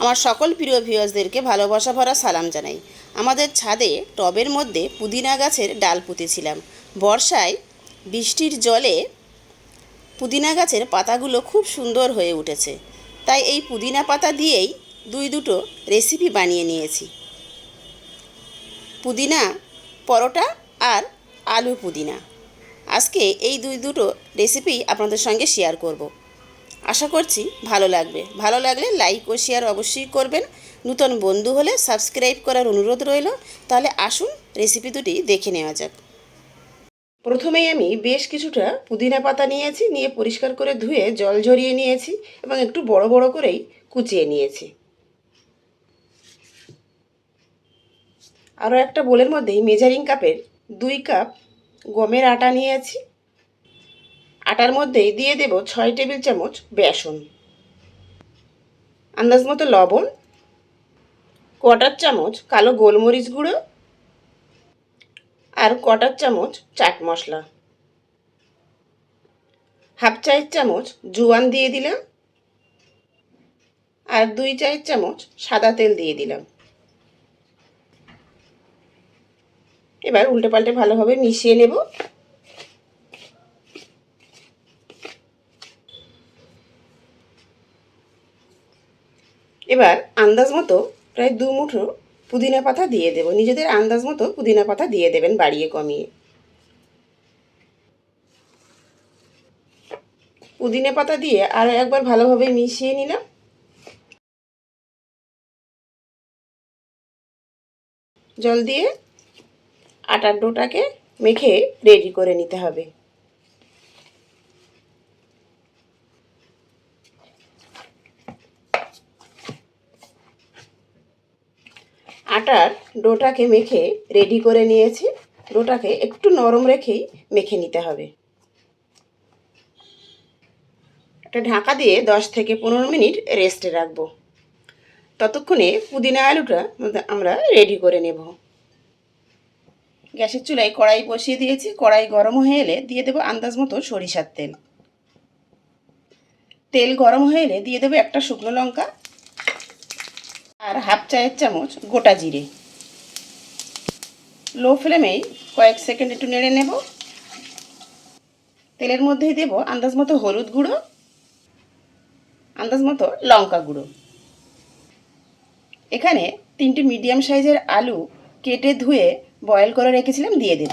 আমার সকল প্রিয় ভিউয়ার্সদেরকে ভালোবাসা ভরা সালাম জানাই। আমাদের ছাদে টবের মধ্যে পুদিনা গাছের ডাল পুঁতেছিলাম। বর্ষায় বৃষ্টির জলে পুদিনা গাছের পাতাগুলো খুব সুন্দর হয়ে উঠেছে। তাই এই পুদিনা পাতা দিয়েই দুই দুটো রেসিপি বানিয়ে নিয়েছি। পুদিনা, পরোটা আর আলু পুদিনা। আজকে এই দুই দুটো রেসিপি আপনাদের সঙ্গে শেয়ার করব। আশা করছি ভালো লাগবে। ভালো লাগলে লাইক ও শেয়ার অবশ্যই করবেন। নূতন বন্ধু হলে সাবস্ক্রাইব করার অনুরোধ রইল। তাহলে আসুন রেসিপি দুটি দেখে নেওয়া যাক। প্রথমেই আমি বেশ কিছুটা পুদিনা পাতা নিয়েছি, নিয়ে পরিষ্কার করে ধুয়ে জল ঝরিয়ে নিয়েছি এবং একটু বড় বড় করেই কুচিয়ে নিয়েছি। আরও একটা বোলের মধ্যেই মেজারিং কাপের দুই কাপ গমের আটা নিয়েছি। আটার মধ্যেই দিয়ে দেব ছয় টেবিল চামচ বেসন। আন্দাজ মতো লবণ কটার চামচ কালো গোলমরিচ গুঁড়ো আর কটার চামচ চাট মশলা। হাফ চায়ের চামচ জোয়ান দিয়ে দিলাম আর দুই চায়ের চামচ সাদা তেল দিয়ে দিলাম। এবার উল্টে পাল্টে ভালোভাবে মিশিয়ে নেব। এবার আন্দাজ মতো প্রায় দু মুঠো পুদিনা পাতা দিয়ে দেব। নিজেদের আন্দাজ মতো পুদিনা পাতা দিয়ে দেবেন বাড়িয়ে কমিয়ে। পুদিনা পাতা দিয়ে আরও একবার ভালোভাবে মিশিয়ে নিলাম। জল দিয়ে আটার ডোটাকে মেখে রেডি করে নিতে হবে। আটার ডোটাকে মেখে রেডি করে নিয়েছি। ডোটাকে একটু নরম রেখেই মেখে নিতে হবে। একটা ঢাকা দিয়ে দশ থেকে পনেরো মিনিট রেস্টে রাখব। ততক্ষণে পুদিনা আলুটা আমরা রেডি করে নেব। গ্যাসের চুলায় কড়াই বসিয়ে দিয়েছি। কড়াই গরম হয়ে এলে দিয়ে দেবো আন্দাজ মতো সরিষার তেল। তেল গরম হয়ে এলে দিয়ে দেবো একটা শুকনো লঙ্কা আর হাফ চায়ের চামচ গোটা জিরে। লো ফ্লেমেই কয়েক সেকেন্ড একটু নেড়ে নেব। তেলের মধ্যেই দেব আন্দাজ মতো হলুদ গুঁড়ো, আন্দাজ মতো লঙ্কা গুঁড়ো। এখানে তিনটি মিডিয়াম সাইজের আলু কেটে ধুয়ে বয়েল করে রেখেছিলাম, দিয়ে দেব।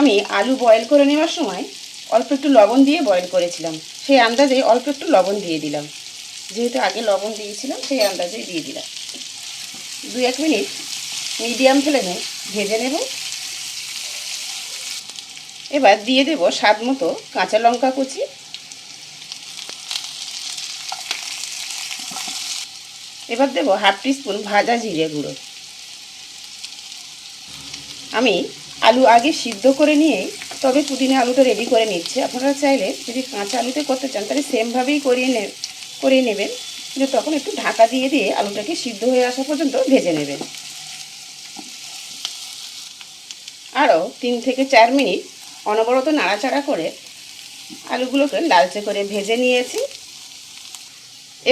আমি আলু বয়েল করে নেওয়ার সময় অল্প একটু লবণ দিয়ে বয়েল করেছিলাম। সেই আন্দাজে অল্প একটু লবণ দিয়ে দিলাম। যেহেতু আগে লবণ দিয়েছিলাম, সেই আন্দাজেই দিয়ে দিলাম। দু এক মিনিট মিডিয়াম ফ্লেমে ভেজে নেব। এবার দিয়ে দেব স্বাদ মতো কাঁচা লঙ্কা কুচি। এবার দেব হাফ টিস্পুন ভাজা জিরে গুঁড়ো। আমি আলু আগে সিদ্ধ করে নিয়েই তবে পুদিনা আলুটা রেডি করে নিচ্ছে। আপনারা চাইলে যদি কাঁচা আলুতে করতে চান, তাহলে সেমভাবেই করিয়ে নে করিয়ে নেবেন। কিন্তু তখন একটু ঢাকা দিয়ে দিয়ে আলুটাকে সিদ্ধ হয়ে আসা পর্যন্ত ভেজে নেবেন। আরও তিন থেকে চার মিনিট অনবরত নাড়াচাড়া করে আলুগুলোকে লালচে করে ভেজে নিয়েছি।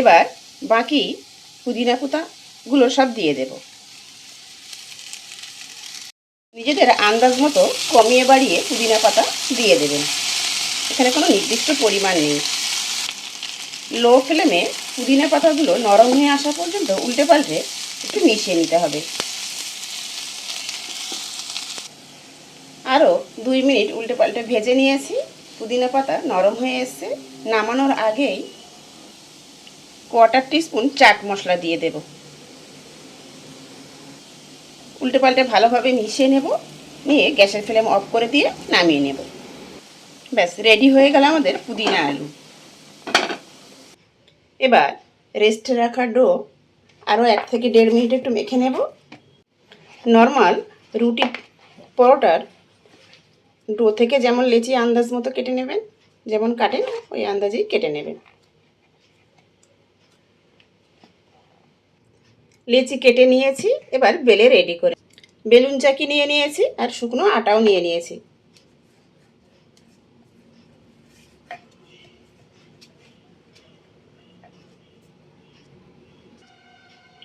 এবার বাকি পুদিনা পুতাগুলো সব দিয়ে দেব। নিজেদের আন্দাজ মতো কমিয়ে বাড়িয়ে পুদিনা পাতা দিয়ে দেবেন। এখানে কোনো নির্দিষ্ট পরিমাণ নেই। লো ফ্লেমে পুদিনা পাতাগুলো নরম হয়ে আসা পর্যন্ত উল্টে পাল্টে একটু মিশিয়ে নিতে হবে। আরও দুই মিনিট উল্টে পাল্টে ভেজে নিয়েছি। পুদিনা পাতা নরম হয়ে এসছে। নামানোর আগেই কোয়াটার টিস্পুন চাট মশলা দিয়ে দেব। উল্টে পাল্টে ভালোভাবে মিশিয়ে নেব। নিয়ে গ্যাসের ফ্লেম অফ করে দিয়ে নামিয়ে নেব। ব্যাস, রেডি হয়ে গেল আমাদের পুদিনা আলু। এবার রেস্টে রাখা ডো আরও এক থেকে দেড় মিনিট একটু মেখে নেব। নর্মাল রুটি পরোটার ডো থেকে যেমন লেচি আন্দাজ মতো কেটে নেবেন, যেমন কাটেন, ওই আন্দাজেই কেটে নেবেন। লেচি কেটে নিয়েছি, এবার বেলে রেডি করে বেলুন চাকি নিয়ে নিয়েছি আর শুকনো আটাও নিয়ে নিয়েছি।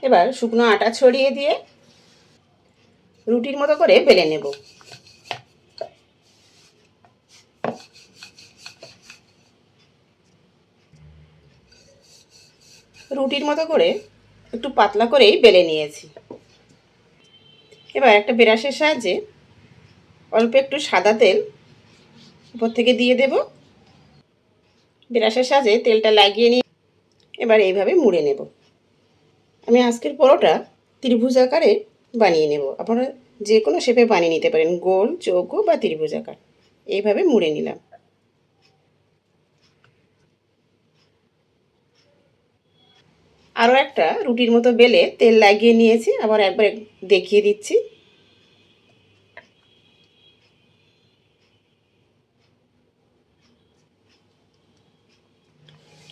এবার শুকনো আটা ছড়িয়ে দিয়ে রুটির মতো করে বেলে নেব। রুটির মতো করে একটু পাতলা করেই বেলে নিয়েছি। এবার একটা ব্রাশের সাহায্যে অল্প একটু সাদা তেল উপর থেকে দিয়ে দেব। ব্রাশের সাহায্যে তেলটা লাগিয়ে নিয়ে এবার এইভাবে মুড়ে নেব। আমি আজকের পরোটা ত্রিভুজ আকারে বানিয়ে নেব। আপনারা যে কোনো শেপে বানিয়ে নিতে পারেন। গোল, চৌকো বা ত্রিভুজ আকার। এইভাবে মুড়ে নিলাম। আরও একটা রুটির মতো বেলে তেল লাগিয়ে নিয়েছি, আবার একবার দেখিয়ে দিচ্ছি।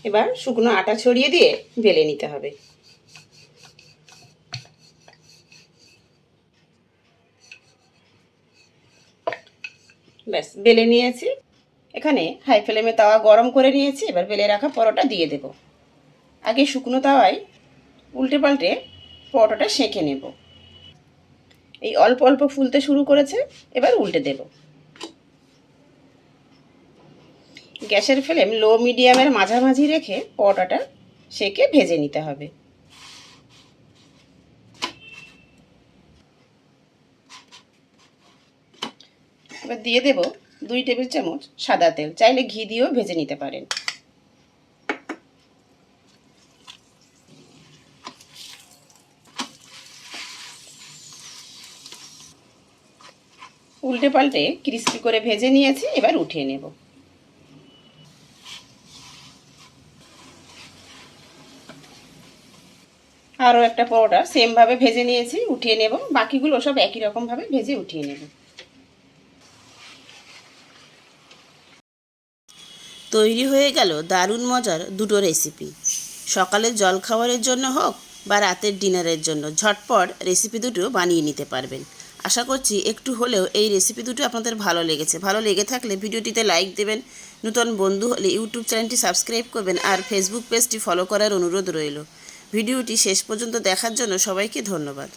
এবার শুকনো আটা ছড়িয়ে দিয়ে বেলে নিতে হবে। ব্যাস, বেলে নিয়েছি। এখানে হাই ফ্লেমে তাওয়া গরম করে নিয়েছি, এবার বেলে রাখা পরোটা দিয়ে দেব। আগে শুকনো তাওয়ায় উল্টে পাল্টে পরোটাটা সেঁকে নেব। এই অল্প অল্প ফুলতে শুরু করেছে, এবার উল্টে দেব। গ্যাসের ফ্লেম লো মিডিয়ামের মাঝামাঝি রেখে পরোটাটা সেকে ভেজে নিতে হবে। এবার দিয়ে দেব দুই টেবিল চামচ সাদা তেল, চাইলে ঘি দিয়েও ভেজে নিতে পারেন। উল্টে পাল্টে ক্রিস্পি করে ভেজে নিয়েছি, এবার উঠিয়ে নেব। আরও একটা পরোটা সেমভাবে ভেজে নিয়েছি, উঠিয়ে নেব। বাকিগুলো সব একই রকমভাবে ভেজে উঠিয়ে নেব। তৈরি হয়ে গেল দারুণ মজার দুটো রেসিপি সকালের জলখাবারের জন্য হোক বা রাতের ডিনারের জন্য, ঝটপট রেসিপি দুটো বানিয়ে নিতে পারবেন। আশা করছি একটু হলেও এই রেসিপি দুটো আপনাদের ভালো লেগেছে। ভালো লেগে থাকলে ভিডিওটিতে লাইক দেবেন। নতুন বন্ধু হলে ইউটিউব চ্যানেলটি সাবস্ক্রাইব করবেন আর ফেসবুক পেজটি ফলো করার অনুরোধ রইল। ভিডিওটি শেষ পর্যন্ত দেখার জন্য সবাইকে ধন্যবাদ।